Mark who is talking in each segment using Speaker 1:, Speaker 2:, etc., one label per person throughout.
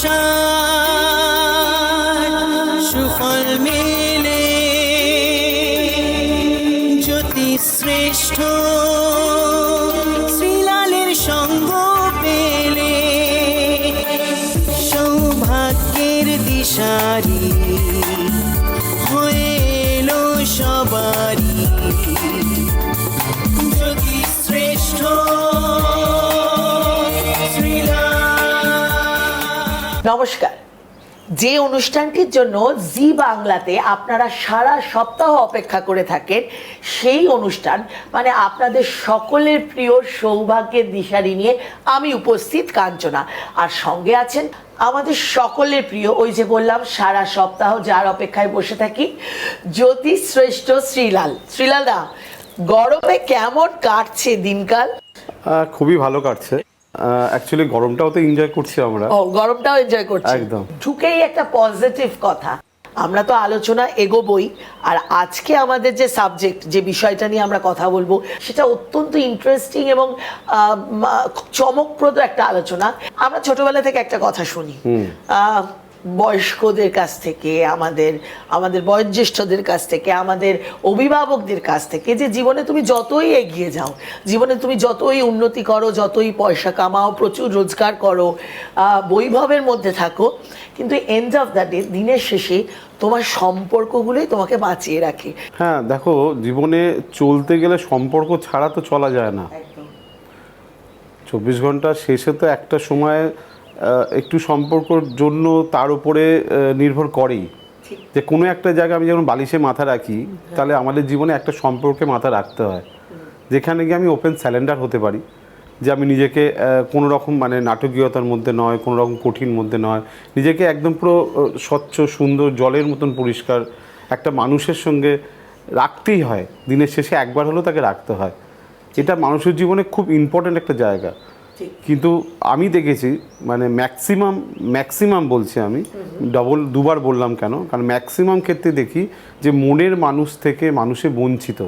Speaker 1: আশা
Speaker 2: নমস্কার। যে অনুষ্ঠানটির জন্য জি বাংলাতে আপনারা সারা সপ্তাহ অপেক্ষা করে থাকেন, সেই অনুষ্ঠান মানে আপনাদের সকলের প্রিয় সৌভাগ্যের দিশারি নিয়ে আমি উপস্থিত কাঞ্চনা। আর সঙ্গে আছেন আমাদের সকলের প্রিয়, ওই যে বললাম, সারা সপ্তাহ যার অপেক্ষায় বসে থাকি জ্যোতিষ শ্রেষ্ঠ শ্রীলাল। শ্রীলাল দা গরমে কেমন কাটছে দিনকাল?
Speaker 3: খুবই ভালো কাটছে। অ্যাকচুয়ালি গরমটাও তো এনজয় করছি আমরা।
Speaker 2: ও গরমটাও এনজয় করছি।
Speaker 3: একদম।
Speaker 2: ঢুকেই একটা পজিটিভ কথা। আমরা তো আলোচনা এগোবই আর আজকে আমাদের যে সাবজেক্ট যে বিষয়টা নিয়ে আমরা কথা বলব সেটা অত্যন্ত ইন্টারেস্টিং এবং চমকপ্রদ একটা আলোচনা। আমরা ছোটবেলা থেকে একটা কথা শুনি। আহ, বয়স্কদের কাছ থেকে আমাদের আমাদের বয়োজ্যেষ্ঠদের কাছ থেকে আমাদের অভিভাবকদের কাছ থেকে যে জীবনে তুমি যতই এগিয়ে যাও জীবনে তুমি যতই উন্নতি করো যতই পয়সা কামাও প্রচুর রোজগার করো বৈভবের মধ্যে থাকো কিন্তু এন্ড অফ দ্য ডে দিনের শেষে তোমার সম্পর্কগুলোই তোমাকে বাঁচিয়ে রাখে।
Speaker 3: হ্যাঁ দেখো জীবনে চলতে গেলে সম্পর্ক ছাড়া তো চলা যায় না। চব্বিশ ঘণ্টা শেষে তো একটা সময় একটু সম্পর্কর জন্য তার উপরে নির্ভর করেই। যে কোনো একটা জায়গায় আমি যখন বালিশে মাথা রাখি তাহলে আমাদের জীবনে একটা সম্পর্কে মাথা রাখতে হয়। যেখানে গিয়ে আমি ওপেন স্যালেন্ডার হতে পারি যে আমি নিজেকে কোনো রকম মানে নাটকীয়তার মধ্যে নয় কোনো রকম কঠিন মধ্যে নয়। নিজেকে একদম পুরো স্বচ্ছ সুন্দর জলের মতন পরিষ্কার একটা মানুষের সঙ্গে রাখতেই হয়। দিনের শেষে একবার হলেও তাকে রাখতে হয়। এটা মানুষের জীবনে খুব ইম্পর্ট্যান্ট একটা জায়গা। কিন্তু আমি দেখেছি মানে ম্যাক্সিমাম ম্যাক্সিমাম বলছি আমি ডবল দুবার বললাম কেন? কারণ ম্যাক্সিমাম ক্ষেত্রে দেখি যে মনের মানুষ থেকে মানুষে বঞ্চিত।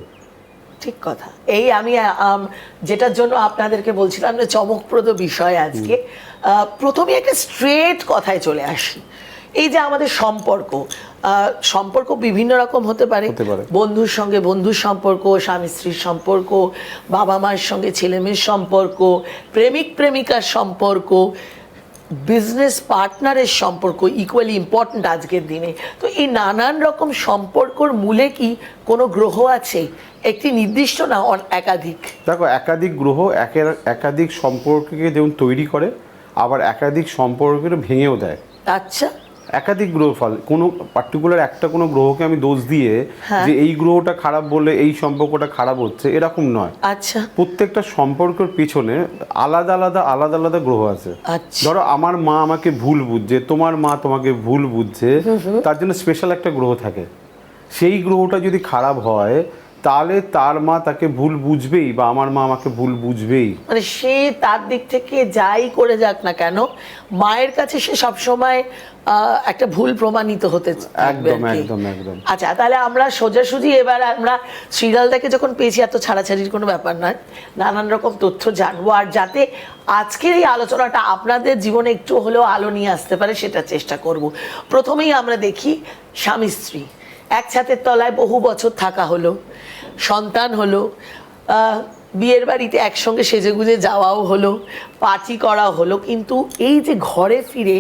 Speaker 2: ঠিক কথা। এই আমি যেটার জন্য আপনাদেরকে বলছিলাম যে চমকপ্রদ বিষয় আজকে। প্রথমে একটা স্ট্রেট কথায় চলে আসি। এই যে আমাদের সম্পর্ক সম্পর্ক বিভিন্ন রকম হতে পারে। বন্ধুর সঙ্গে বন্ধুর সম্পর্ক স্বামী স্ত্রীর সম্পর্ক বাবা মায়ের সঙ্গে ছেলে মেয়ের সম্পর্ক প্রেমিক প্রেমিকার সম্পর্ক বিজনেস পার্টনারের সম্পর্ক ইকুয়ালি ইম্পর্ট্যান্ট আজকের দিনে। তো এই নানান রকম সম্পর্কর মূলে কি কোনো গ্রহ আছে? একটি নির্দিষ্ট না অন- একাধিক?
Speaker 3: দেখো একাধিক গ্রহ একের একাধিক সম্পর্ককে যেমন তৈরি করে আবার একাধিক সম্পর্ককে ভেঙেও দেয়।
Speaker 2: আচ্ছা।
Speaker 3: একাধিক গ্রহ ফল কোনো পার্টিকুলার একটা কোনো গ্রহকে আমি দোষ দিয়ে
Speaker 2: হ্যাঁ।
Speaker 3: যে এই গ্রহটা খারাপ বলে এই সম্পর্কটা খারাপ হচ্ছে এরকম নয়।
Speaker 2: আচ্ছা।
Speaker 3: প্রত্যেকটা সম্পর্কের পিছনে আলাদা আলাদা আলাদা আলাদা গ্রহ আছে।
Speaker 2: আচ্ছা।
Speaker 3: ধরো আমার মা আমাকে ভুল বুঝছে তোমার মা তোমাকে ভুল বুঝছে তার জন্য স্পেশাল একটা গ্রহ থাকে। সেই গ্রহটা যদি খারাপ হয় তাহলে তার মা তাকে ভুল বুঝবেই বা আমার মা আমাকে ভুল বুঝবেই।
Speaker 2: মানে সে তার দিক থেকে যাই করে যাক না কেন মায়ের কাছে সে সবসময় একটা ভুল প্রমাণিত হতে
Speaker 3: একদম একদম একদম।
Speaker 2: আচ্ছা তাহলে আমরা সোজাসুজি এবার আমরা শ্রীলালদাকে যখন পেয়েছি এত ছাড়াছাড়ির কোনো ব্যাপার নয় নানান রকম তথ্য জানব। আর যাতে আজকের এই আলোচনাটা আপনাদের জীবনে একটু হলেও আলো নিয়ে আসতে পারে সেটা চেষ্টা করব। প্রথমেই আমরা দেখি স্বামী স্ত্রী এক ছাতের তলায় বহু বছর থাকা হলো, সন্তান হলো বিয়ের বাড়িতে একসঙ্গে সেজেগুজে যাওয়াও হলো, পার্টি করাও হলো, কিন্তু এই যে ঘরে ফিরে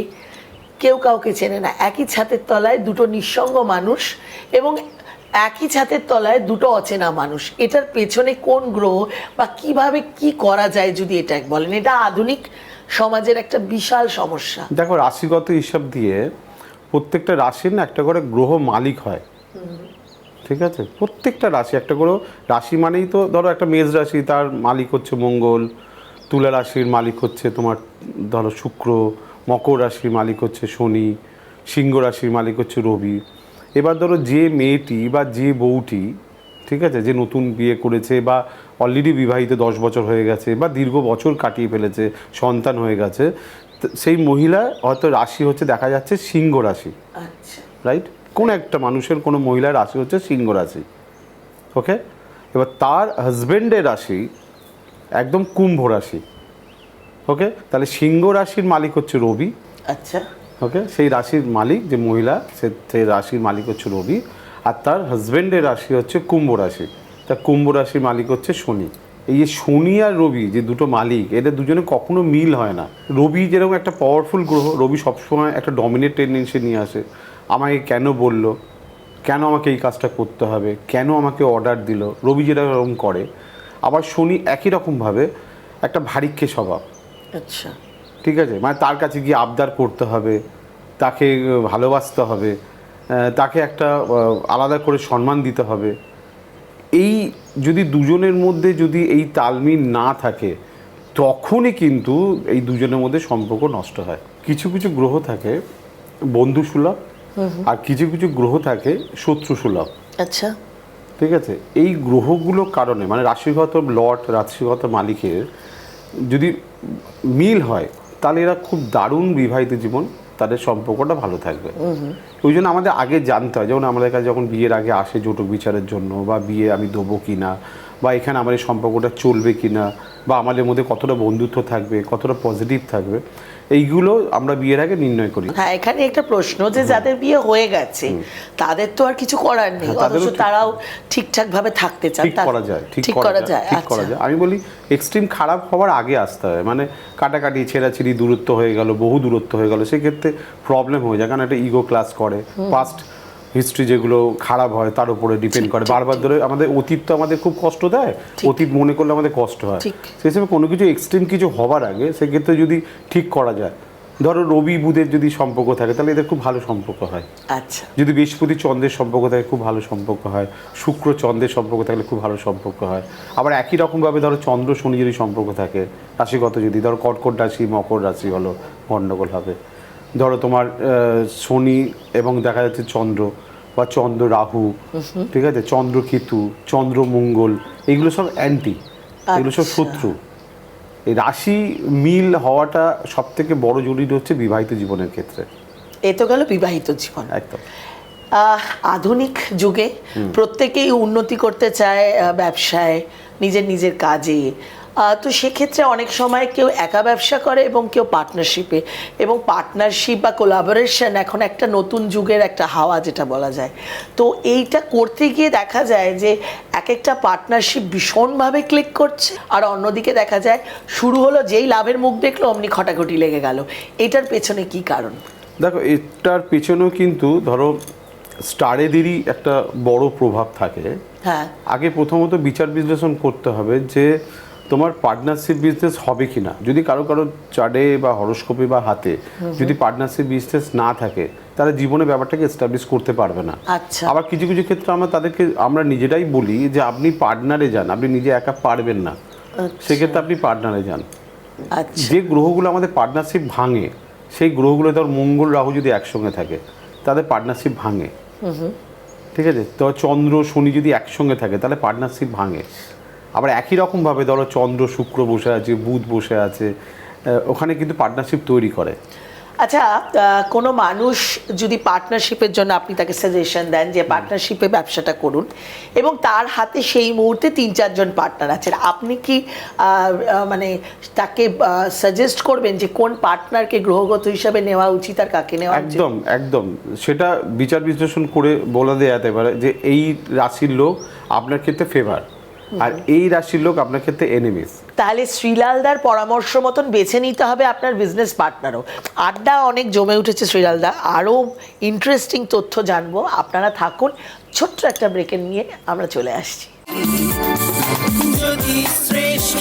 Speaker 2: কেউ কাউকে চেনে না। একই ছাতের তলায় দুটো নিঃসঙ্গ মানুষ এবং একই ছাতের তলায় দুটো অচেনা মানুষ। এটার পেছনে কোন গ্রহ বা কীভাবে কি করা যায় যদি এটা বলেন? এটা আধুনিক সমাজের একটা বিশাল সমস্যা।
Speaker 3: দেখো, রাশিগত হিসাব দিয়ে প্রত্যেকটা রাশির না একটা করে গ্রহ মালিক হয়। ঠিক আছে? প্রত্যেকটা রাশি একটা করে রাশি মানেই তো ধরো একটা মেষ রাশি তার মালিক হচ্ছে মঙ্গল তুলা রাশির মালিক হচ্ছে তোমার ধরো শুক্র মকর রাশির মালিক হচ্ছে শনি সিংহ রাশির মালিক হচ্ছে রবি। এবার ধরো যে মেয়েটি বা যে বউটি ঠিক আছে যে নতুন বিয়ে করেছে বা অলরেডি বিবাহিত দশ বছর হয়ে গেছে বা দীর্ঘ বছর কাটিয়ে ফেলেছে সন্তান হয়ে গেছে তো সেই মহিলা হয়তো রাশি হচ্ছে দেখা যাচ্ছে সিংহ রাশি।
Speaker 2: আচ্ছা।
Speaker 3: রাইট কোন একটা মানুষের কোনো মহিলার রাশি হচ্ছে সিংহ রাশি। ওকে? এবার তার হাজবেন্ডের রাশি একদম কুম্ভ রাশি। ওকে? তাহলে সিংহ রাশির মালিক হচ্ছে রবি।
Speaker 2: আচ্ছা।
Speaker 3: ওকে? সেই রাশির মালিক যে মহিলা সে সেই রাশির মালিক হচ্ছে রবি। আর তার হাজব্যান্ডের রাশি হচ্ছে কুম্ভ রাশি। তা কুম্ভ রাশির মালিক হচ্ছে শনি। এই যে শনি আর রবি যে দুটো মালিক এদের দুজনে কখনো মিল হয় না। রবি যেরকম একটা পাওয়ারফুল গ্রহ রবি সবসময় একটা ডমিনেট টেন্ডেন্সি নিয়ে আসে। আমাকে কেন বলল? কেন আমাকে এই কাজটা করতে হবে? কেন আমাকে অর্ডার দিল? রবি যেটা এরকম করে আবার শনি একই রকমভাবে একটা ভারিক্যে স্বভাব
Speaker 2: আচ্ছা।
Speaker 3: ঠিক আছে? মানে তার কাছে গিয়ে আবদার করতে হবে তাকে ভালোবাসতে হবে তাকে একটা আলাদা করে সম্মান দিতে হবে। এই যদি দুজনের মধ্যে যদি এই তালমিল না থাকে তখনই কিন্তু এই দুজনের মধ্যে সম্পর্ক নষ্ট হয়। কিছু কিছু গ্রহ থাকে বন্ধু সুলভ আর কিছু কিছু গ্রহ থাকে শত্রু সুলভ।
Speaker 2: আচ্ছা।
Speaker 3: ঠিক আছে? এই গ্রহগুলোর কারণে মানে রাশিগত লট রাশিগত মালিকের যদি মিল হয় তাহলে এরা খুব দারুণ বিবাহিত জীবন তাদের সম্পর্কটা ভালো থাকবে। ওই জন্য আমাদের আগে জানতে হয় যেমন আমাদের কাছে যখন বিয়ের আগে আসে যৌতুক বিচারের জন্য বা বিয়ে আমি দেবো কি না বা এখানে আমার এই সম্পর্কটা চলবে কি না বা আমাদের মধ্যে কতটা বন্ধুত্ব থাকবে কতটা পজিটিভ থাকবে এইগুলো আমরা বিয়ের আগে নির্ণয় করি।
Speaker 2: হ্যাঁ এখানে একটা প্রশ্ন যে যাদের বিয়ে হয়ে গেছে তাদের তো আর কিছু করার নেই
Speaker 3: হ্যাঁ,
Speaker 2: অথচ তারাও ঠিকঠাক ভাবে থাকতে চান
Speaker 3: ঠিক করা যায় ঠিক
Speaker 2: করা যায়
Speaker 3: ঠিক করা
Speaker 2: আচ্ছা।
Speaker 3: যায়। আমি বলি এক্সট্রিম খারাপ হওয়ার আগে আসতে হয়। মানে কাটাকাটি ছেঁড়াছিড়ি দূরত্ব হয়ে গেল বহু দূরত্ব হয়ে গেল সেক্ষেত্রে প্রবলেম হয়ে যায়। কারণ একটা ইগো ক্লাস করে। পাস্ট হিস্ট্রি যেগুলো খারাপ হয় তার উপরে ডিপেন্ড করে। বারবার ধরে আমাদের অতীত তো আমাদের খুব কষ্ট দেয়। অতীত মনে করলে আমাদের কষ্ট হয়। সেই হিসেবে কোনো কিছু এক্সট্রিম কিছু হবার আগে সেক্ষেত্রে যদি ঠিক করা যায় ধরো রবি বুধের যদি সম্পর্ক থাকে তাহলে এদের খুব ভালো সম্পর্ক হয়।
Speaker 2: আচ্ছা।
Speaker 3: যদি বৃহস্পতি চন্দ্রের সম্পর্ক থাকে খুব ভালো সম্পর্ক হয়। শুক্র চন্দ্রের সম্পর্ক থাকলে খুব ভালো সম্পর্ক হয়। আবার একই রকমভাবে ধরো চন্দ্র শনি যদি সম্পর্ক থাকে রাশিগত যদি ধরো কর্কট রাশি মকর রাশি হলো গণ্ডগোল হবে। ধরো তোমার শনি এবং দেখা যাচ্ছে চন্দ্র বা চন্দ্র রাহু ঠিক আছে? চন্দ্র কেতু চন্দ্র মঙ্গল এগুলো সব অ্যান্টি এগুলো সব
Speaker 2: আচ্ছা।
Speaker 3: শত্রু। এই রাশি মিল হওয়াটা সব থেকে বড় জরুরি হচ্ছে বিবাহিত জীবনের ক্ষেত্রে।
Speaker 2: এ তো গেল বিবাহিত জীবন।
Speaker 3: একদম।
Speaker 2: আহ, আধুনিক যুগে প্রত্যেকেই উন্নতি করতে চায় ব্যবসায় নিজের নিজের কাজে তো সেক্ষেত্রে অনেক সময় কেউ একা ব্যবসা করে এবং কেউ পার্টনারশিপে এবং পার্টনারশিপ বা কোলাবোরেশন এখন একটা নতুন যুগের একটা হাওয়া যেটা বলা যায়। তো এইটা করতে গিয়ে দেখা যায় যে এক একটা পার্টনারশিপ ভীষণভাবে ক্লিক করছে আর অন্যদিকে দেখা যায় শুরু হলো যেই লাভের মুখ দেখল অমনি খটাখটি লেগে গেল। এটার পেছনে কি কারণ?
Speaker 3: দেখো এটার পেছনেও কিন্তু ধরো স্টারেদেরই একটা বড় প্রভাব থাকে।
Speaker 2: হ্যাঁ।
Speaker 3: আগে প্রথমত বিচার বিশ্লেষণ করতে হবে যে তোমার পার্টনারশিপ বিজনেস হবে কি না যদি কারও কারও চার্টে বা হরস্কোপে বা হাতে যদি পার্টনারশিপ বিজনেস না থাকে তারা জীবনে ব্যাপারটাকে এস্টাবলিশ করতে পারবে না।
Speaker 2: আচ্ছা।
Speaker 3: আবার কিছু কিছু ক্ষেত্রে আমরা তাদেরকে আমরা নিজেরাই বলি যে আপনি পার্টনারে যান আপনি নিজে একা পারবেন না। সেক্ষেত্রে আপনি পার্টনারে যান।
Speaker 2: আচ্ছা।
Speaker 3: যে গ্রহগুলো আমাদের পার্টনারশিপ ভাঙে সেই গ্রহগুলো ধর মঙ্গল রাহু যদি একসঙ্গে থাকে তাদের পার্টনারশিপ ভাঙে। ঠিক আছে? তো চন্দ্র শনি যদি একসঙ্গে থাকে তাহলে পার্টনারশিপ ভাঙে। আবার একই রকমভাবে ধরো চন্দ্র শুক্র বসে আছে বুধ বসে আছে ওখানে কিন্তু পার্টনারশিপ তৈরি করে।
Speaker 2: আচ্ছা কোনো মানুষ যদি পার্টনারশিপের জন্য আপনি তাকে সাজেশন দেন যে পার্টনারশিপে ব্যবসাটা করুন এবং তার হাতে সেই মুহূর্তে তিন চারজন পার্টনার আছেন আপনি কি মানে তাকে সাজেস্ট করবেন যে কোন পার্টনারকে গ্রহগত হিসাবে নেওয়া উচিত আর কাকে নেওয়া
Speaker 3: একদম একদম। সেটা বিচার বিশ্লেষণ করে বলে দেওয়া যেতে পারে যে এই রাশির লোক আপনার ক্ষেত্রে ফেভার আর এই রাশির লোক আপনার ক্ষেত্রে এনিমিস
Speaker 2: তাহলে শ্রীলালদার পরামর্শ মতন বেছে নিতে হবে আপনার বিজনেস পার্টনারও আড্ডা অনেক জমে উঠেছে শ্রীলালদা। আরও ইন্টারেস্টিং তথ্য জানব। আপনারা থাকুন। ছোট্ট একটা ব্রেকে নিয়ে আমরা চলে আসছি।
Speaker 1: যদি শ্রেষ্ঠ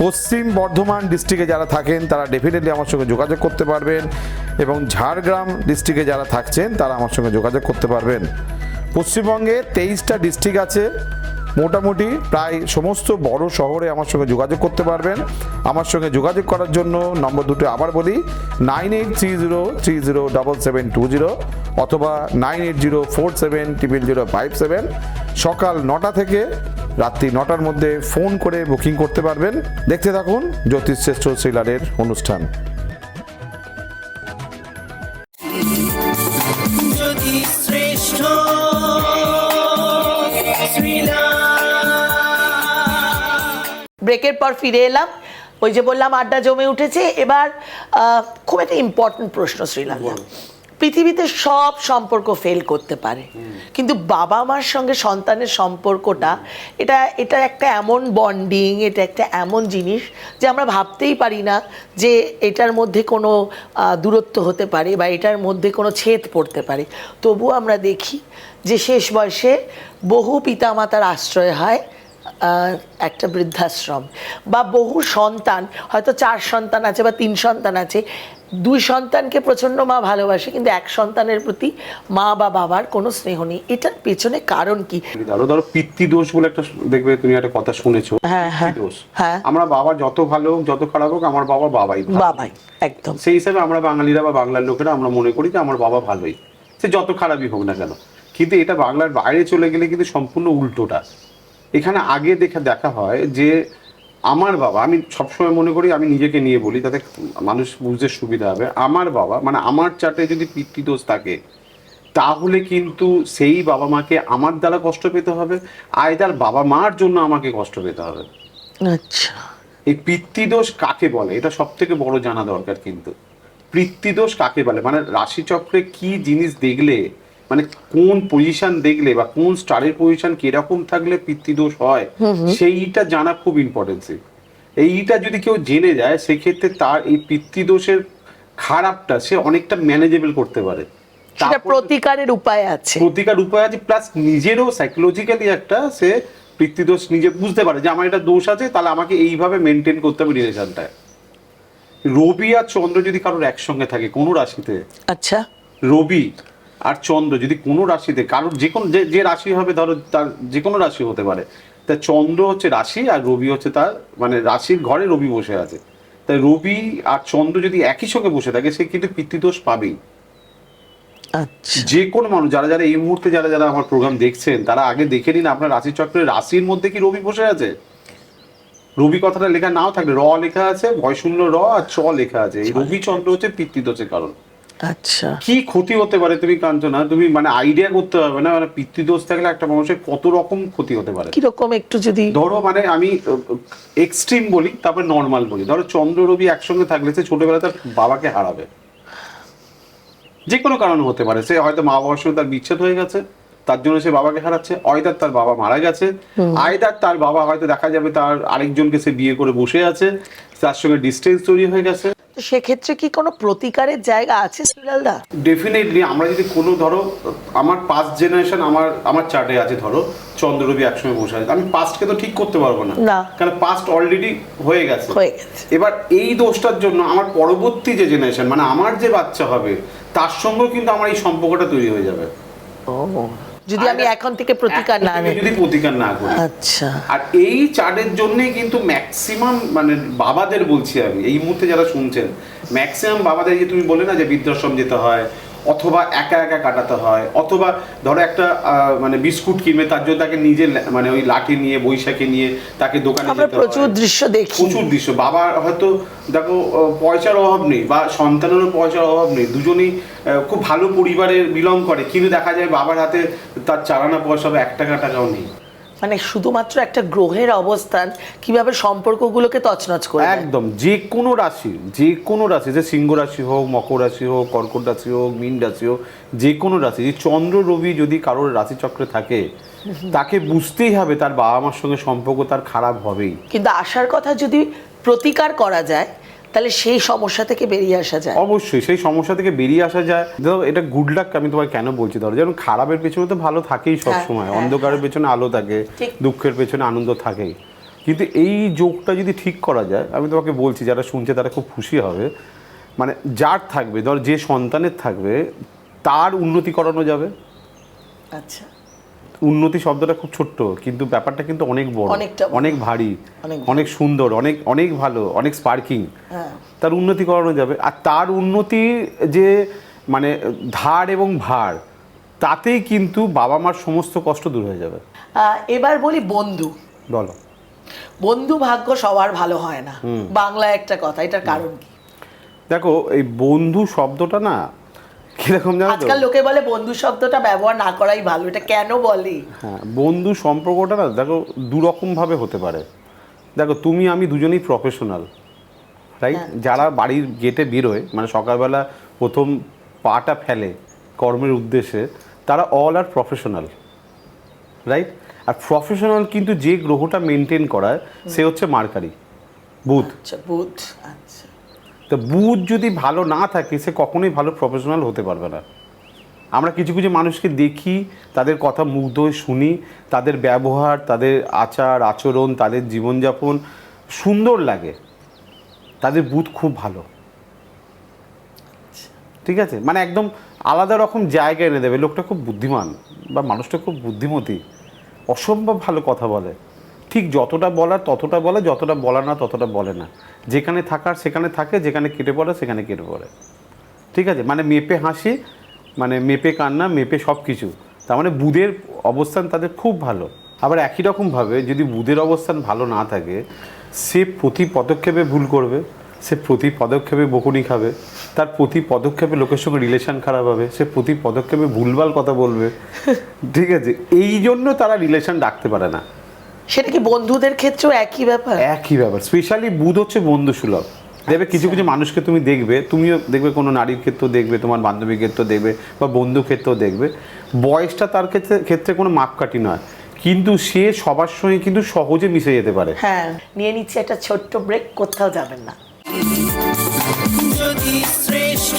Speaker 4: পশ্চিম বর্ধমান ডিস্ট্রিক্টে যারা থাকেন, তারা ডেফিনেটলি আমার সঙ্গে যোগাযোগ করতে পারবেন এবং ঝাড়গ্রাম ডিস্ট্রিক্টে যারা থাকছেন, তারা আমার সঙ্গে যোগাযোগ করতে পারবেন। পশ্চিমবঙ্গে তেইশটা ডিস্ট্রিক্ট আছে, মোটামুটি প্রায় সমস্ত বড় শহরে আমার সঙ্গে যোগাযোগ করতে পারবেন। আমার সঙ্গে যোগাযোগ করার জন্য নম্বর দুটো আবার বলি nine eight three zero three zero double seven two zero অথবা nine eight zero four seven triple zero five seven সকাল নটা থেকে রাত্রি নটার মধ্যে ফোন করে বুকিং করতে পারবেন। দেখতে থাকুন জ্যোতিষশ্রেষ্ঠ শ্রীলারের অনুষ্ঠান।
Speaker 1: যদি শ্রেষ্ঠ
Speaker 2: ব্রেকের পর ফিরে এলাম। ওই যে বললাম আড্ডা জমে উঠেছে। এবার আহ, খুব একটা ইম্পর্টেন্ট প্রশ্ন শ্রীলঙ্কা। পৃথিবীতে সব সম্পর্ক ফেল করতে পারে। কিন্তু বাবা মার সঙ্গে সন্তানের সম্পর্কটা, এটা এটা একটা এমন বন্ডিং এটা একটা এমন জিনিস যে আমরা ভাবতেই পারি না যে এটার মধ্যে কোনো দূরত্ব হতে পারে বা এটার মধ্যে কোনো ছেদ পড়তে পারে। তবু আমরা দেখি যে শেষ বয়সে বহু পিতামাতার আশ্রয় হয় একটা বৃদ্ধাশ্রম। বা বহু সন্তান হয়তো চার সন্তান আছে বা তিন সন্তান আছে দুই সন্তানকে প্রচণ্ড মা ভালোবাসে কিন্তু এক সন্তানের প্রতি মা বা বাবার কোনো স্নেহ নেই। এটার পেছনে কারণ কি?
Speaker 3: ধরো ধরো পিতৃদোষ বলে একটা দেখবে তুমি একটা কথা শুনেছো
Speaker 2: হ্যাঁ, হ্যাঁ, হ্যাঁ।
Speaker 3: আমরা বাবা যত ভালো হোক যত খারাপ হোক আমার বাবা বাবাই
Speaker 2: বাবাই একদম।
Speaker 3: সেই হিসাবে আমরা বাঙালিরা বা বাংলার লোকেরা আমরা মনে করি যে আমার বাবা ভালোই। সে যত খারাপই হোক না কেন। কিন্তু এটা বাংলার বাইরে চলে গেলে কিন্তু সম্পূর্ণ উল্টোটা। এখানে আগে দেখে দেখা হয় যে আমার বাবা আমি সবসময় মনে করি আমি নিজেকে নিয়ে বলি তাতে মানুষ বুঝতে সুবিধা হবে। আমার বাবা মানে আমার চাটে যদি পিতৃদোষ থাকে তাহলে কিন্তু সেই বাবা মাকে আমার দ্বারা কষ্ট পেতে হবে আয়দার বাবা মার জন্য আমাকে কষ্ট পেতে হবে।
Speaker 2: আচ্ছা।
Speaker 3: এই পিতৃদোষ কাকে বলে? এটা সব থেকে বড় জানা দরকার কিন্তু। পিতৃদোষ কাকে বলে? মানে রাশিচক্রে কি জিনিস দেখলে মানে কোন পজিশন দেখলে বা কোন স্টারের পজিশন কীরকম থাকলে পিতৃদোষ হয় সেইটা জানা খুব ইম্পর্টেন্সি এইটা যদি কেউ জেনে যায় সেক্ষেত্রে তার এই পিতৃদোষের খারাপটা সে অনেকটা ম্যানেজেবল করতে পারে।
Speaker 2: সেটা প্রতিকারের উপায় আছে।
Speaker 3: প্রতিকার উপায় আছে প্লাস নিজেরও সাইকোলজিক্যালি একটা সে পিতৃদোষ নিজে বুঝতে পারে যে আমার এটা দোষ আছে তাহলে আমাকে এইভাবে মেনটেন করতে হবে রিলেশনটায় রবি আর চন্দ্র যদি কারোর একসঙ্গে থাকে কোনো রাশিতে
Speaker 2: আচ্ছা।
Speaker 3: রবি আর চন্দ্র যদি কোনো রাশিতে কারোর যে কোনো যে- যে রাশি হবে ধরো তার যে কোনো রাশি হতে পারে। তা চন্দ্র হচ্ছে রাশি আর রবি হচ্ছে তার মানে রাশির ঘরে রবি বসে আছে। তাই রবি আর চন্দ্র যদি একই সঙ্গে বসে থাকে সে কিন্তু পিতৃদোষ পাবেই।
Speaker 2: আচ্ছা।
Speaker 3: যে কোনো মানুষ যারা যারা এই মুহূর্তে যারা যারা আমার প্রোগ্রাম দেখছেন তারা আগে দেখে নিন আপনার রাশি চক্রের রাশির মধ্যে কি রবি বসে আছে। রবি কথাটা লেখা নাও থাকলে র লেখা আছে ভয় শূন্য র আর চ লেখা আছে। এই রবি চন্দ্র হচ্ছে পিতৃদোষের কারণ।
Speaker 2: আচ্ছা।
Speaker 3: কি ক্ষতি হতে পারে তুমি কাঞ্চনা? তুমি মানে আইডিয়া করতে পারবে না মানে পিতৃদোষ থাকলে একটা মানুষের কত রকম ক্ষতি হতে পারে?
Speaker 2: কীরকম একটু যদি
Speaker 3: ধরো মানে আমি এক্সট্রিম বলি তারপর নর্মাল বলি। ধরো চন্দ্র রবি একসঙ্গে থাকলে সে ছোটবেলা তার বাবাকে হারাবে। যে কোনো কারণ হতে পারে। সে হয়তো মা বাবার সঙ্গে তার বিচ্ছেদ হয়ে গেছে। তার জন্য সে বাবাকে হারাচ্ছে অয়দার তার বাবা মারা গেছে। আয়দার তার বাবা হয়তো দেখা যাবে তার আরেকজনকে সে বিয়ে করে বসে আছে তার সঙ্গে ডিস্টেন্স তৈরি হয়ে গেছে।
Speaker 2: সেক্ষেত্রে কি কোনো প্রতিকারের জায়গা আছে শ্রীলালদা
Speaker 3: ডেফিনেটলি আমরা যদি কোনো ধরো আমার পাস্ট জেনারেশন আমার আমার চার্টে আছে ধরো চন্দ্র রবি একসঙ্গে বসে আছে আমি পাস্টকে তো ঠিক করতে পারব না। কারণ পাস্ট অলরেডি হয়ে গেছে।
Speaker 2: হয়ে গেছে।
Speaker 3: এবার এই দোষটার জন্য আমার পরবর্তী যে জেনারেশন মানে আমার যে বাচ্চা হবে তার সঙ্গেও কিন্তু আমার এই সম্পর্কটা তৈরি হয়ে যাবে।
Speaker 2: ও। যদি আমি এখন থেকে প্রতিকার না নিই।
Speaker 3: যদি প্রতিকার না করি।
Speaker 2: আচ্ছা।
Speaker 3: আর এই চার্টের জন্যই কিন্তু ম্যাক্সিমাম মানে বাবাদের বলছি আমি এই মুহূর্তে যারা শুনছেন ম্যাক্সিমাম বাবাদের যে তুমি বলে না যে বৃদ্ধাশ্রম যেতে হয় অথবা একা একা কাটাতে হয় অথবা ধরো একটা আহ, মানে বিস্কুট কিনবে তার জন্য তাকে নিজে মানে ওই লাঠি নিয়ে বৈশাখী নিয়ে তাকে দোকানে যেতে
Speaker 2: প্রচুর দৃশ্য দেখি।
Speaker 3: প্রচুর দৃশ্য। বাবার হয়তো দেখো পয়সার অভাব নেই বা সন্তানেরও পয়সার অভাব নেই দুজনেই খুব ভালো পরিবারের বিলং করে কিন্তু দেখা যায় বাবার হাতে তার চালানা পয়সা বা এক টাকা টাকাও নেই।
Speaker 2: মানে শুধুমাত্র একটা গ্রহের অবস্থান কীভাবে সম্পর্কগুলোকে তছনছ করে
Speaker 3: একদম যে কোনো রাশি যে কোনো রাশি যে সিংহ রাশি হোক মকর রাশি হোক কর্কট রাশি হোক মীন রাশি হোক যে কোনো রাশি যে চন্দ্র রবি যদি কারোর রাশিচক্রে থাকে তাকে বুঝতেই হবে তার বাবা মার সঙ্গে সম্পর্ক তার খারাপ হবেই।
Speaker 2: কিন্তু আসার কথা যদি প্রতিকার করা যায় তাহলে সেই সমস্যা থেকে বেরিয়ে আসা যায়।
Speaker 3: অবশ্যই সেই সমস্যা থেকে বেরিয়ে আসা যায়। ধরো এটা গুড লাক আমি তোমায় কেন বলছি? ধরো যেমন খারাপের পেছনে তো ভালো থাকেই সব
Speaker 2: হ্যাঁ,
Speaker 3: সময়।
Speaker 2: হ্যাঁ,
Speaker 3: অন্ধকারের পেছনে আলো থাকে দুঃখের পেছনে আনন্দ থাকেই। কিন্তু এই যোগটা যদি ঠিক করা যায় আমি তোমাকে বলছি যারা শুনছে তারা খুব খুশি হবে। মানে যার থাকবে ধর যে সন্তানের থাকবে তার উন্নতি করানো যাবে।
Speaker 2: আচ্ছা।
Speaker 3: উন্নতি শব্দটা খুব ছোট্ট কিন্তু ব্যাপারটা কিন্তু অনেক বড় অনেক ভারী
Speaker 2: অনেক
Speaker 3: সুন্দর অনেক অনেক ভালো অনেক স্পার্কিং
Speaker 2: হ্যাঁ।
Speaker 3: তার উন্নতি করানো যাবে। আর তার উন্নতি যে মানে ধার এবং ভার তাতেই কিন্তু বাবা মার সমস্ত কষ্ট দূর হয়ে যাবে।
Speaker 2: এবার বলি বন্ধু।
Speaker 3: বলো।
Speaker 2: বন্ধু ভাগ্য সবার ভালো হয় না। বাংলা একটা কথা এটার কারণ কি?
Speaker 3: দেখো এই বন্ধু শব্দটা না কীরকম জানো
Speaker 2: আজকাল লোকে বলে বন্ধু শব্দটা ব্যবহার না করাই ভালো এটা কেন বলে?
Speaker 3: হ্যাঁ বন্ধু সম্পর্কটা না দেখো দুরকমভাবে হতে পারে। দেখো তুমি আমি দুজনেই প্রফেশনাল রাইট যারা বাড়ির গেটে বেরোয় মানে সকালবেলা প্রথম পাটা ফেলে কর্মের উদ্দেশ্যে তারা all are professional right are professional কিন্তু যে গ্রহটা মেনটেন করায় সে হচ্ছে মার্কারি বুধ।
Speaker 2: আচ্ছা বুধ আচ্ছা।
Speaker 3: তো বুধ যদি ভালো না থাকে, সে কখনোই ভালো প্রফেশনাল হতে পারবে না। আমরা কিছু কিছু মানুষকে দেখি, তাদের কথা মুগ্ধ হয়ে শুনি, তাদের ব্যবহার, তাদের আচার, আচরণ, তাদের জীবনযাপন সুন্দর লাগে। তাদের বুধ খুব ভালো। ঠিক আছে? মানে একদম আলাদা রকম জায়গা এনে দেবে। লোকটা খুব বুদ্ধিমান বা মানুষটা খুব বুদ্ধিমতী। অসম্ভব ভালো কথা বলে। ঠিক যতটা বলার ততটা বলে যতটা বলার না ততটা বলে না। যেখানে থাকার সেখানে থাকে যেখানে কেটে পড়ে সেখানে কেটে পড়ে। ঠিক আছে? মানে মেপে হাসি মানে মেপে কান্না মেপে সব কিছু তার মানে বুধের অবস্থান তাদের খুব ভালো। আবার একই রকমভাবে যদি বুধের অবস্থান ভালো না থাকে সে প্রতি পদক্ষেপে ভুল করবে সে প্রতি পদক্ষেপে বকুনি খাবে তার প্রতি পদক্ষেপে লোকের সঙ্গে রিলেশন খারাপ হবে সে প্রতি পদক্ষেপে ভুলভাল কথা বলবে। ঠিক আছে? এই জন্য তারা রিলেশন রাখতে পারে না।
Speaker 2: সেটা কি বন্ধুদের ক্ষেত্রেও একই ব্যাপার?
Speaker 3: একই ব্যাপার। স্পেশালি বুধ হচ্ছে বন্ধু সুলভ দেখবে কিছু কিছু মানুষকে তুমি দেখবে তুমিও দেখবে কোনো নারীর ক্ষেত্রেও দেখবে তোমার বান্ধবীর ক্ষেত্রেও দেখবে বা বন্ধু ক্ষেত্রেও দেখবে। বয়সটা তার ক্ষেত্রে ক্ষেত্রে কোনো মাপকাঠি নয়। কিন্তু সে সবার সঙ্গে কিন্তু সহজে মিশে যেতে পারে।
Speaker 2: হ্যাঁ নিয়ে নিচ্ছি একটা ছোট্ট ব্রেক কোথাও যাবেন না।
Speaker 1: যদি শ্রেষ্ঠ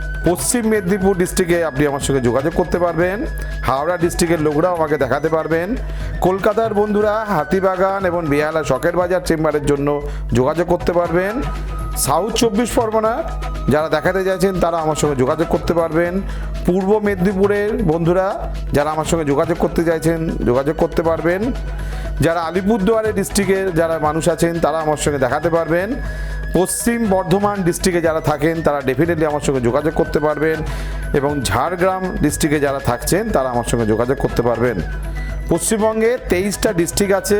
Speaker 4: পশ্চিম মেদিনীপুর ডিস্ট্রিক্টে আপনি আমার সঙ্গে যোগাযোগ করতে পারবেন, হাওড়া ডিস্ট্রিক্টের লোকরাও আমাকে দেখাতে পারবেন। কলকাতার বন্ধুরা হাতিবাগান এবং বেহালা শখের বাজার চেম্বারের জন্য যোগাযোগ করতে পারবেন। সাউথ চব্বিশ পরগনা, যারা দেখাতে চাইছেন তারা আমার সঙ্গে যোগাযোগ করতে পারবেন। পূর্ব মেদিনীপুরের বন্ধুরা যারা আমার সঙ্গে যোগাযোগ করতে চাইছেন, যোগাযোগ করতে পারবেন। যারা আলিপুরদুয়ারের ডিস্ট্রিক্টে যারা মানুষ আছেন, তারা আমার সঙ্গে দেখাতে পারবেন। পশ্চিম বর্ধমান ডিস্ট্রিক্টে যারা থাকেন, তারা ডেফিনেটলি আমার সঙ্গে যোগাযোগ করতে পারবেন এবং ঝাড়গ্রাম ডিস্ট্রিক্টে যারা থাকছেন, তারা আমার সঙ্গে যোগাযোগ করতে পারবেন। পশ্চিমবঙ্গে তেইশটা ডিস্ট্রিক্ট আছে।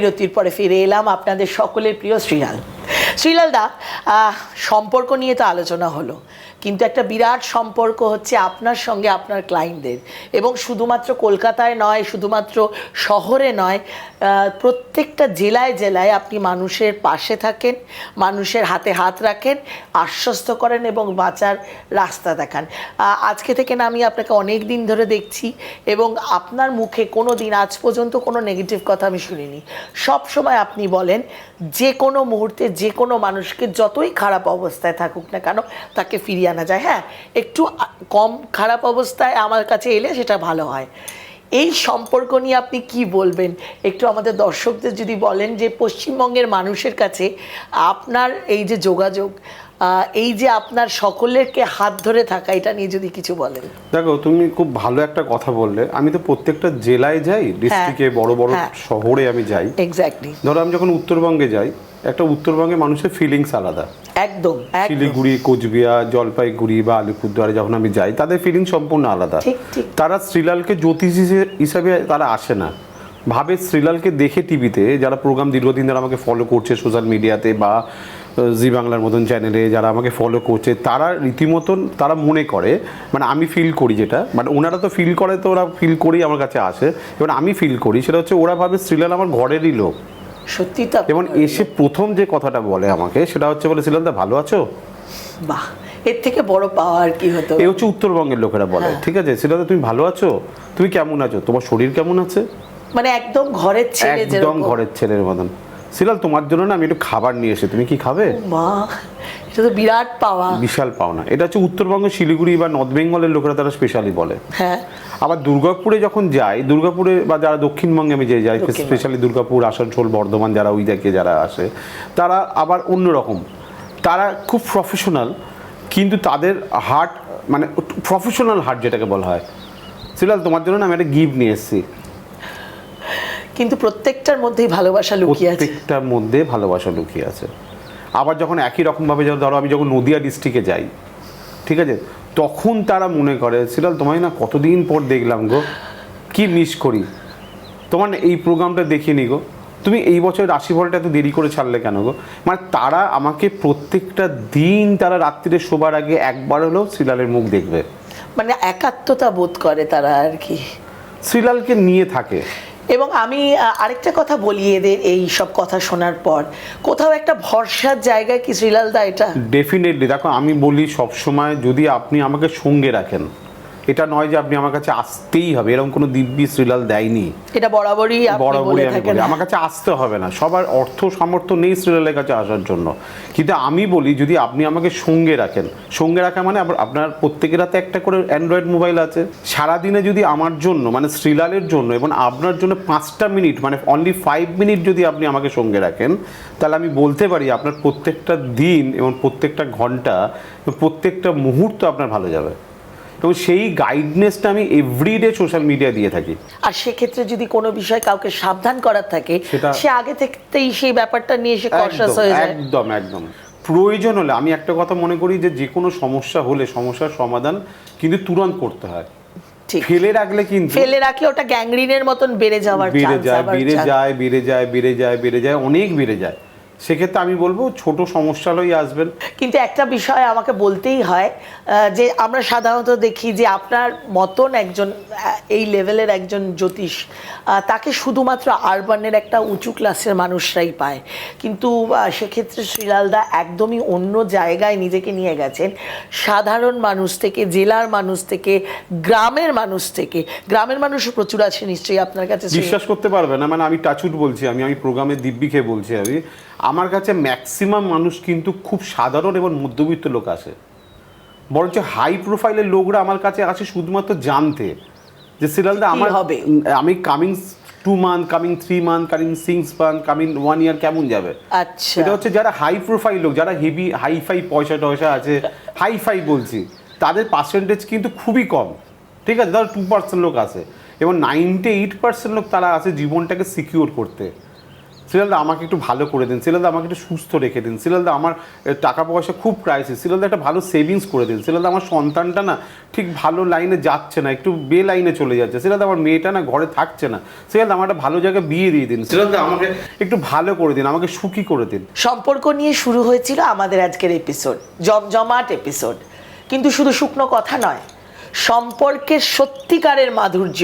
Speaker 2: বিরতির পরে ফিরে এলাম আপনাদের সকলের প্রিয় শ্রীলাল। শ্রীলাল দা সম্পর্ক নিয়ে তো আলোচনা হলো। কিন্তু একটা বিরাট সম্পর্ক হচ্ছে আপনার সঙ্গে আপনার ক্লায়েন্টদের এবং শুধুমাত্র কলকাতায় নয়, শুধুমাত্র শহরে নয় প্রত্যেকটা জেলায় জেলায় আপনি মানুষের পাশে থাকেন, মানুষের হাতে হাত রাখেন, আশ্বস্ত করেন এবং বাঁচার রাস্তা দেখান। আজকে থেকে না আমি আপনাকে অনেক দিন ধরে দেখছি এবং আপনার মুখে কোনো দিন আজ পর্যন্ত কোনো নেগেটিভ কথা আমি শুনিনি। সব সময় আপনি বলেন, যে কোনো মুহূর্তে যে কোনো মানুষকে যতই খারাপ অবস্থায় থাকুক না কেন, তাকে ফিরিয়ে আনা যায়। হ্যাঁ একটু কম খারাপ অবস্থায় আমার কাছে এলে সেটা ভালো হয়। এই সম্পর্ক নিয়ে আপনি কি বলবেন? একটু আমাদের দর্শকদের যদি বলেন যে পশ্চিমবঙ্গের মানুষের কাছে আপনার এই যে যোগাযোগ এই যে আপনার সকলেরকে হাত ধরে থাকা এটা নিয়ে যদি কিছু বলেন।
Speaker 3: দেখো তুমি খুব ভালো একটা কথা বললে। আমি তো প্রত্যেকটা জেলায় যাই ডিস্ট্রিক্টে বড় বড়
Speaker 2: হ্যাঁ।
Speaker 3: শহরে আমি যাই।
Speaker 2: এক্স্যাক্টলি
Speaker 3: ধরো আমি যখন উত্তরবঙ্গে যাই একটা উত্তরবঙ্গে মানুষের ফিলিংস আলাদা।
Speaker 2: একদম
Speaker 3: শিলিগুড়ি কোচবিহার জলপাইগুড়ি বা আলিপুরদুয়ারে যখন আমি যাই তাদের ফিলিং সম্পূর্ণ আলাদা। তারা শ্রীলালকে জ্যোতিষ হিসাবে তারা আসে না। ভাবে শ্রীলালকে দেখে টিভিতে যারা প্রোগ্রাম দীর্ঘদিন ধরে আমাকে ফলো করছে সোশ্যাল মিডিয়াতে বা জি বাংলার মতন চ্যানেলে যারা আমাকে ফলো করছে তারা রীতিমতন তারা মনে করে মানে আমি ফিল করি যেটা মানে ওনারা তো ফিল করে তো ওরা ফিল করেই আমার কাছে আসে। এবার আমি ফিল করি সেটা হচ্ছে ওরা ভাবে শ্রীলাল আমার ঘরেরই লোক।
Speaker 2: সত্যি তো
Speaker 3: এবং এসে প্রথম যে কথাটা বলে আমাকে সেটা হচ্ছে বলে শ্রীলালদা ভালো আছো?
Speaker 2: বাহ এর থেকে বড় পাওয়া আর কি হতো।
Speaker 3: এই হচ্ছে উত্তরবঙ্গের লোকেরা বলে
Speaker 2: হ্যাঁ।
Speaker 3: ঠিক আছে? সেটা তুমি ভালো আছো? তুমি কেমন আছো? তোমার শরীর কেমন আছে?
Speaker 2: মানে একদম ঘরের ছেলে
Speaker 3: একদম ঘরের ছেলের মতন। সিলাল তোমার জন্য না আমি একটু খাবার নিয়ে এসে তুমি কি খাবে?
Speaker 2: মা এটা তো বিরাট পাওয়া।
Speaker 3: বিশাল পাওনা। এটা হচ্ছে উত্তরবঙ্গ শিলিগুড়ি বা নর্থ বেঙ্গলের লোকেরা তারা স্পেশালি বলে।
Speaker 2: হ্যাঁ।
Speaker 3: আবার দুর্গাপুরে যখন যাই দুর্গাপুরে বা যারা দক্ষিণবঙ্গে আমি যে যাই স্পেশালি দুর্গাপুর আসানসোল বর্ধমান যারা ওই দিকে যারা আসে তারা আবার অন্যরকম তারা খুব প্রফেশনাল কিন্তু তাদের হার্ট মানে প্রফেশনাল হার্ট যেটাকে বলা হয়। সিলাল তোমার জন্য না আমি একটা গিফট নিয়ে এসেছি।
Speaker 2: কিন্তু প্রত্যেকটার মধ্যেই ভালোবাসা লুকিয়ে আছে।
Speaker 3: প্রত্যেকটার মধ্যে ভালোবাসা লুকিয়ে আছে। আবার যখন একই রকমভাবে ধরো আমি যখন নদিয়া ডিস্ট্রিক্টে যাই ঠিক আছে? তখন তারা মনে করে সিরাল তোমায় না কতদিন পর দেখলাম গো? কি মিস করি? তোমার না এই প্রোগ্রামটা দেখিনি গো। তুমি এই বছর রাশিফলটা এত দেরি করে ছাড়লে কেন গো? মানে তারা আমাকে প্রত্যেকটা দিন তারা রাত্রিরে শোবার আগে একবার হলেও শ্রীলালের মুখ দেখবে।
Speaker 2: মানে একাত্মতা বোধ করে তারা আর কি।
Speaker 3: শ্রীলালকে নিয়ে থাকে।
Speaker 2: এবং আমি আরেকটা কথা বলি এদের এই সব কথা শোনার পর। কোথাও একটা ভরসার জায়গায় কি শ্রীলাল দা এটা?
Speaker 3: ডেফিনেটলি দেখো, আমি বলি সব সময় যদি আপনি আমাকে সঙ্গে রাখেন এটা নয় যে আপনি আমার কাছে আসতেই হবে এরকম কোনো দিব্যি শ্রীলাল দেয়নি।
Speaker 2: এটা বরাবরই
Speaker 3: বরাবরই আমি বলি আমার কাছে আসতে হবে না সবার অর্থ সামর্থ্য নেই শ্রীলালের কাছে আসার জন্য। কিন্তু আমি বলি যদি আপনি আমাকে সঙ্গে রাখেন সঙ্গে রাখা মানে আপনার প্রত্যেকের হাতে একটা করে অ্যান্ড্রয়েড মোবাইল আছে। সারাদিনে যদি আমার জন্য মানে শ্রীলালের জন্য এবং আপনার জন্য পাঁচটা মিনিট মানে অনলি ফাইভ মিনিট যদি আপনি আমাকে সঙ্গে রাখেন তাহলে আমি বলতে পারি আপনার প্রত্যেকটা দিন এবং প্রত্যেকটা ঘণ্টা প্রত্যেকটা মুহূর্ত আপনার ভালো যাবে। এবং সেই গাইডনেসটা আমি এভরিডে সোশ্যাল মিডিয়া দিয়ে থাকি।
Speaker 2: আর সেক্ষেত্রে যদি কোনো বিষয় কাউকে সাবধান করার থাকে সে আগে থেকেই সেই ব্যাপারটা নিয়ে সে কনসাস হয়ে যায়।
Speaker 3: একদম একদম। প্রয়োজন হলে আমি একটা কথা মনে করি যে যে কোনো সমস্যা হলে সমস্যার সমাধান কিন্তু তুরন্ত করতে হয়।
Speaker 2: ঠিক।
Speaker 3: ফেলে রাখলে কিন্তু
Speaker 2: ফেলে রাখলে ওটা গ্যাংগ্রিনের মতন বেড়ে যাওয়ার
Speaker 3: বেড়ে যায় বেড়ে যায় বেড়ে যায় বেড়ে যায় বেড়ে যায় অনেক বেড়ে যায়। সেক্ষেত্রে আমি বলব ছোট সমস্যা হলেই আসবেন।
Speaker 2: কিন্তু একটা বিষয় আমাকে বলতেই হয় যে আমরা সাধারণত দেখি যে আপনার মতন একজন এই লেভেলের একজন জ্যোতিষ তাকে শুধুমাত্র আরবানের একটা উঁচু ক্লাসের মানুষরাই পায়। কিন্তু সেক্ষেত্রে শ্রীলালদা একদমই অন্য জায়গায় নিজেকে নিয়ে গেছেন। সাধারণ মানুষ থেকে জেলার মানুষ থেকে গ্রামের মানুষ থেকে। গ্রামের মানুষও প্রচুর আছে নিশ্চয়ই আপনার কাছে
Speaker 3: বিশ্বাস করতে পারবে না মানে আমি টাচুট বলছি আমি আমি প্রোগ্রামে দিব্যি খেয়ে বলছি আমি। আমার কাছে ম্যাক্সিমাম মানুষ কিন্তু খুব সাধারণ এবং মধ্যবিত্ত লোক আসে। বরঞ্চ হাই প্রোফাইলের লোকরা আমার কাছে আসে শুধুমাত্র জানতে। যে সিরিয়ালদা
Speaker 2: কি
Speaker 3: আমার
Speaker 2: হবে?
Speaker 3: আমি coming two month coming three month coming six month coming one year কেমন যাবে?
Speaker 2: আচ্ছা।
Speaker 3: এটা হচ্ছে যারা হাই প্রোফাইল লোক যারা হেভি হাই ফাই পয়সা টয়সা আছে হাই ফাই বলছি তাদের পার্সেন্টেজ কিন্তু খুবই কম। ঠিক আছে? ধর টু পার্সেন্ট লোক আছে এবং নাইনটি এইট পার্সেন্ট লোক তারা আছে জীবনটাকে সিকিউর করতে। সিলালদা আমাকে একটু ভালো করে দিন সিলালদা আমাকে একটু সুস্থ রেখে দিন সিলালদা আমার টাকা পয়সা খুব ক্রাইসিস সিলালদা একটা ভালো সেভিংস করে দিন সিলালদা আমার সন্তানটা না ঠিক ভালো লাইনে যাচ্ছে না, একটু বে লাইনে চলে যাচ্ছে সিলালদা আমার মেয়েটা না ঘরে থাকছে না সিলালদা আমার একটা ভালো জায়গায় বিয়ে দিয়ে দিন সিলালদা আমাকে একটু ভালো করে দিন, আমাকে সুখী করে দিন।
Speaker 2: সম্পর্ক নিয়ে শুরু হয়েছিল আমাদের আজকের এপিসোড জমজমাট এপিসোড কিন্তু শুধু শুকনো কথা নয়, সম্পর্কের সত্যিকারের মাধুর্য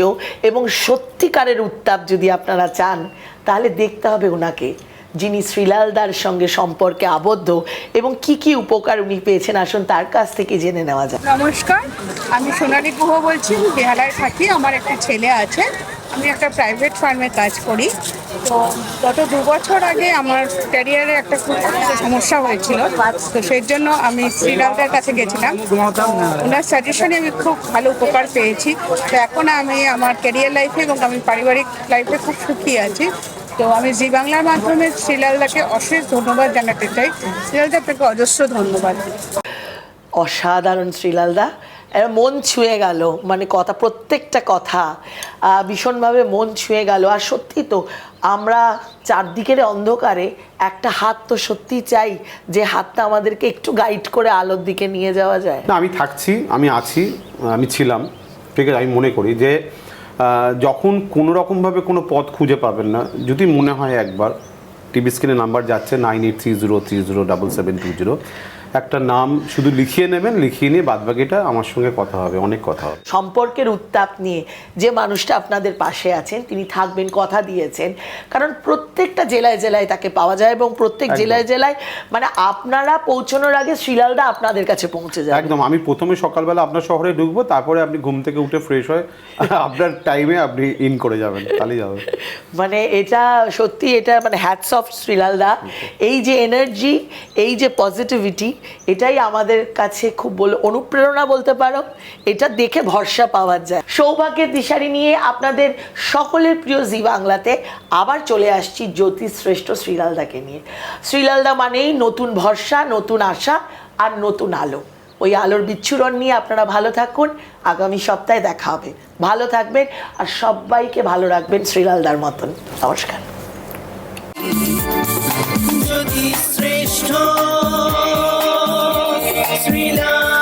Speaker 2: এবং সত্যিকারের উত্তাপ যদি আপনারা চান তাহলে দেখতে হবে ওনাকে, যিনি শ্রীলালদার সঙ্গে সম্পর্কে আবদ্ধ এবং কি কি উপকার উনি পেয়েছেন। আসুন তার কাছ থেকে জেনে নেওয়া যাক।
Speaker 5: নমস্কার, আমি সোনালী গুহ বলছি বেহালায় থাকি, আমার একটা ছেলে আছে, আমি একটা প্রাইভেট ফার্মে কাজ করি। তো গত দু বছর আগে আমার ক্যারিয়ারে একটা খুব সমস্যা হয়েছিল, তো সেই জন্য আমি শ্রীলালদার কাছে গেছিলাম। ওনার সাজেশনে আমি খুব ভালো উপকার পেয়েছি। তো এখন আমি আমার ক্যারিয়ার লাইফে এবং আমি পারিবারিক লাইফে খুব সুখী আছি। তো আমি জি বাংলার মাধ্যমে শ্রীলালদাকে অশেষ ধন্যবাদ জানাতে চাই। শ্রীলালদা আপনাকে অজস্র ধন্যবাদ।
Speaker 2: অসাধারণ শ্রীলালদা। এরা মন ছুঁয়ে গেল মানে কথা প্রত্যেকটা কথা ভীষণভাবে মন ছুঁয়ে গেল। আর সত্যি তো আমরা চারদিকের অন্ধকারে একটা হাত তো সত্যি চাই যে হাতটা আমাদেরকে একটু গাইড করে আলোর দিকে নিয়ে যাওয়া যায়।
Speaker 3: না আমি থাকছি আমি আছি আমি ছিলাম। ঠিক আছে আমি মনে করি যে যখন কোনো রকমভাবে কোনো পথ খুঁজে পাবেন না, যদি মনে হয় একবার, টিভি স্ক্রিনে নাম্বার যাচ্ছে nine eight three zero three zero double seven two zero একটা নাম শুধু লিখিয়ে নেবেন লিখিয়ে নিয়ে বাদবাকিটা আমার সঙ্গে কথা হবে অনেক কথা হবে।
Speaker 2: সম্পর্কের উত্তাপ নিয়ে যে মানুষটা আপনাদের পাশে আছেন তিনি থাকবেন কথা দিয়েছেন কারণ প্রত্যেকটা জেলায় জেলায় তাকে পাওয়া যায় এবং প্রত্যেক জেলায় জেলায় মানে আপনারা পৌঁছানোর আগে শ্রীলালদা আপনাদের কাছে পৌঁছে যায়
Speaker 3: একদম আমি প্রথমে সকালবেলা আপনার শহরে ঢুকবো তারপরে আপনি ঘুম থেকে উঠে ফ্রেশ হয়ে আপনার টাইমে আপনি ইন করে যাবেন তাহলেই যাবে
Speaker 2: মানে এটা সত্যি এটা মানে হ্যাটস অফ শ্রীলালদা এই যে এনার্জি এই যে পজিটিভিটি এটাই আমাদের কাছে খুব বলে, অনুপ্রেরণা বলতে পারো। এটা দেখে ভরসা পাওয়া যায়। সৌভাগ্যের দিশারি নিয়ে আপনাদের সকলের প্রিয় জি বাংলাতে আবার চলে আসছি জ্যোতিশ্রেষ্ঠ শ্রীলালদাকে নিয়ে। শ্রীলালদা মানেই নতুন ভরসা, নতুন আশা আর নতুন আলো। ওই আলোর বিচ্ছুরণ নিয়ে আপনারা ভালো থাকুন। আগামী সপ্তাহে দেখা হবে। ভালো থাকবেন আর সবাইকে ভালো রাখবেন শ্রীলালদার মতন। নমস্কার। শ্রেষ্ঠ। Sweet love.